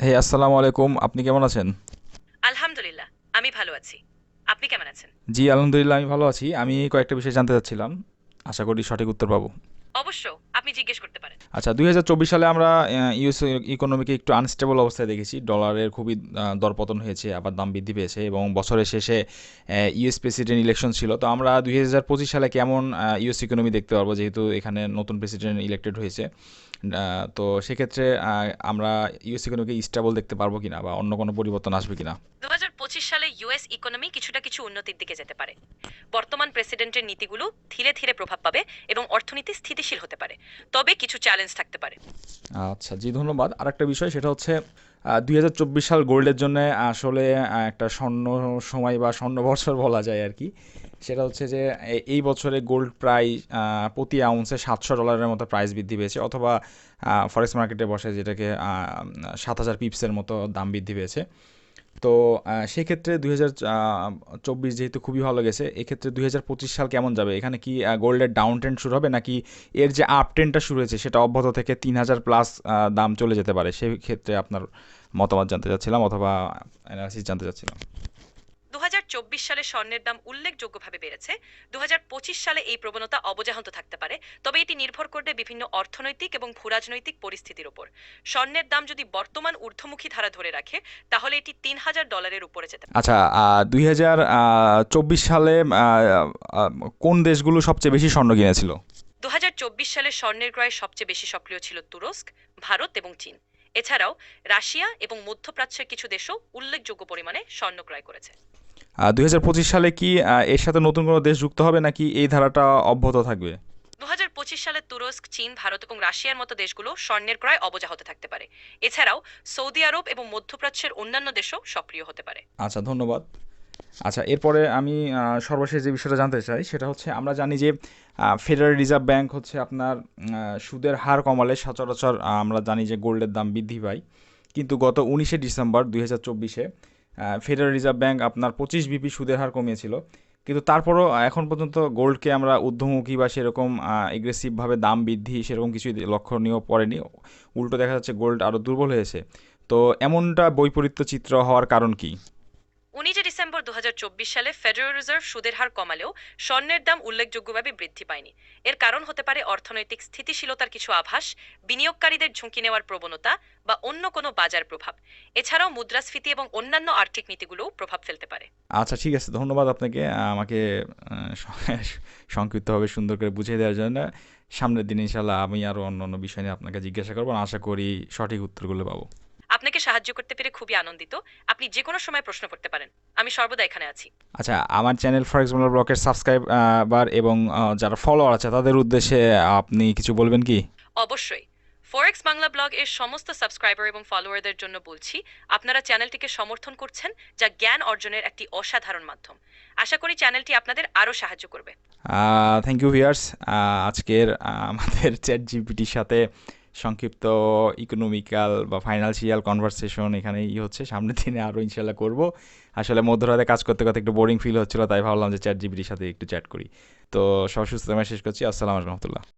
হে আসসালামু আলাইকুম আপনি কেমন আছেন আলহামদুলিল্লাহ আমি ভালো আছি আপনি কেমন আছেন জি আলহামদুলিল্লাহ আমি ভালো আছি আমি কয়েকটা বিষয় জানতে চাচ্ছিলাম আশা করি সঠিক উত্তর পাবো অবশ্য আপনি জিজ্ঞেস করতে পারেন আচ্ছা দুই হাজার চব্বিশ সালে আমরা ইউএস ইকোনমিকে একটু আনস্টেবল অবস্থায় দেখেছি। ডলারের খুবই দরপতন হয়েছে, আবার দাম বৃদ্ধি পেয়েছে এবং বছরের শেষে ইউএস প্রেসিডেন্ট ইলেকশন ছিল। তো আমরা দুই হাজার পঁচিশ সালে কেমন ইউএস ইকোনমি দেখতে পারব যেহেতু এখানে নতুন প্রেসিডেন্ট ইলেক্টেড হয়েছে? তো সেক্ষেত্রে আমরা ইউএস ইকোনমিকে স্টেবল দেখতে পারব কিনা বা অন্য কোনো পরিবর্তন আসবে কিনা? ইউএস ইকোনমি কিছুটা কিছু উন্নতির দিকে যেতে পারে। বর্তমান প্রেসিডেন্টের নীতিগুলো ধীরে ধীরে প্রভাব পাবে এবং অর্থনীতি স্থিতিশীল হতে পারে। তবে কিছু চ্যালেঞ্জ থাকতে পারে। আচ্ছা জি, ধন্যবাদ। আরেকটা বিষয় সেটা হচ্ছে দুই হাজার চব্বিশ সাল গোল্ডের জন্য আসলে একটা স্বর্ণ সময় বা স্বর্ণ বছর বলা যায় আর কি। সেটা হচ্ছে যে এই বছরে গোল্ড প্রায় প্রতি আউন্সে সাতশো ডলারের মতো প্রাইস বৃদ্ধি পেয়েছে অথবা ফরেক্স মার্কেটে বসে যেটাকে সাত হাজার পিপসের মতো দাম বৃদ্ধি পেয়েছে। তো সেক্ষেত্রে দুই হাজার চব্বিশ যেহেতু খুবই ভালো গেছে এক্ষেত্রে দুই হাজার পঁচিশ সাল কেমন যাবে? এখানে কি গোল্ডের ডাউন ট্রেন্ড শুরু হবে, নাকি এর যে আপ ট্রেনটা শুরু হয়েছে, সেটা অব্যাহত থেকে তিন হাজার প্লাস দাম চলে যেতে পারে? সেই ক্ষেত্রে আপনার মতামত জানতে চাচ্ছিলাম, অথবা অ্যানালিসিস জানতে চাচ্ছিলাম। সালে স্বর্ণের দাম উল্লেখযোগ্যভাবে বেড়েছে। দু হাজার পঁচিশ সালে এই প্রবণতা অবজাহত থাকতে পারে তবে এটি নির্ভর করবে বিভিন্ন অর্থনৈতিক এবং ভূরাজনৈতিক পরিস্থিতির উপর। স্বর্ণের দাম যদি বর্তমান ঊর্ধ্বমুখী ধারা ধরে রাখে তাহলে এটি তিন হাজার ডলারের উপরে যেতে পারে। আচ্ছা দুই হাজার চব্বিশ সালে কোন দেশগুলো সবচেয়ে বেশি স্বর্ণ কিনেছিল? দুহাজার চব্বিশ সালে স্বর্ণের ক্রয়ে সবচেয়ে বেশি সক্রিয় ছিল তুরস্ক ভারত এবং চীন। এছাড়াও রাশিয়া এবং মধ্যপ্রাচ্যের কিছু দেশও উল্লেখযোগ্য পরিমাণে স্বর্ণ ক্রয় করেছে। দুই হাজার পঁচিশ সালে কি এর সাথে নতুন কোনো দেশ যুক্ত হবে নাকি এই ধারাটা অব্যাহত থাকবে? দু হাজার পঁচিশ সালে তুরস্ক চীন ভারত এবং রাশিয়ার মতো দেশগুলো স্বর্ণের ক্রয় অবজাহত থাকতে পারে। এছাড়াও সৌদি আরব এবং মধ্যপ্রাচ্যের অন্যান্য দেশও সক্রিয় হতে পারে। আচ্ছা ধন্যবাদ। আচ্ছা এরপরে আমি সর্বশেষ যে বিষয়টা জানতে চাই সেটা হচ্ছে আমরা জানি যে ফেডারেল রিজার্ভ ব্যাংক হচ্ছে আপনার সুদের হার কমালে সচরাচর আমরা জানি যে গোল্ডের দাম বৃদ্ধি পায়। কিন্তু গত উনিশে ডিসেম্বর দুই হাজার চব্বিশে ফেডারেল রিজার্ভ ব্যাঙ্ক আপনার পঁচিশ বিপি সুদের হার কমিয়েছিল। কিন্তু তারপরও এখন পর্যন্ত গোল্ডকে আমরা ঊর্ধ্বমুখী বা সেরকম এগ্রেসিভভাবে দাম বৃদ্ধি সেরকম কিছুই লক্ষণীয় পড়েনি। উল্টো দেখা যাচ্ছে গোল্ড আরও দুর্বল হয়েছে। তো এমনটা বৈপরীত্য চিত্র হওয়ার কারণ কি? ডিসেম্বর দু সালে ফেডারেল রিজার্ভ সুদের হার কমালেও স্বর্ণের দাম উল্লেখযোগ্যভাবে বৃদ্ধি পায়নি। এর কারণ হতে পারে অর্থনৈতিক স্থিতিশীলতার কিছু আভাস, বিনিয়োগকারীদের ঝুঁকি নেওয়ার প্রবণতা বা অন্য কোনো বাজার প্রভাব। এছাড়াও মুদ্রাস্ফীতি এবং অন্যান্য আর্থিক নীতিগুলোও প্রভাব ফেলতে পারে। আচ্ছা ঠিক আছে, ধন্যবাদ আপনাকে। আমাকে সংক্ষিপ্তভাবে সুন্দর করে বুঝিয়ে দেওয়ার জন্য। সামনের দিন ইনশাল্লাহ আমি আরও অন্য অন্য বিষয় নিয়ে আপনাকে জিজ্ঞাসা করব। আশা করি সঠিক উত্তরগুলো পাবো। আপনাকে সাহায্য করতে পেরে খুবই আনন্দিত। আপনি যে কোনো সময় প্রশ্ন করতে পারেন। আমি সর্বদা এখানে আছি। আচ্ছা আমার চ্যানেল ফর এক্সাম্পল ব্লকের সাবস্ক্রাইবার এবং যারা ফলোয়ার আছে তাদের উদ্দেশ্যে আপনি কিছু বলবেন কি? অবশ্যই। ফরেক্স বাংলা ব্লগ এর সমস্ত সাবস্ক্রাইবার এবং ফলোয়ারদের জন্য বলছি আপনারা চ্যানেলটিকে সমর্থন করছেন যা জ্ঞান অর্জনের একটি অসাধারণ মাধ্যম। আশা করি চ্যানেলটি আপনাদের আরও সাহায্য করবে। থ্যাংক ইউ ভিয়ার্স আজকের আমাদের চ্যাট জিপিটির সাথে সংক্ষিপ্ত ইকোনমিক্যাল বা ফাইন্যান্সিয়াল কনভারসেশন এখানেই হচ্ছে। সামনের দিনে আরও ইনশাল্লাহ করব। আসলে মধ্যরাতে কাজ করতে করতে একটু বোরিং ফিল হচ্ছিল, তাই ভাবলাম যে চ্যাট জিবির সাথে একটু চ্যাট করি। তো সব সুস্থ শেষ করছি। আসসালাম রহমতুল্লাহ।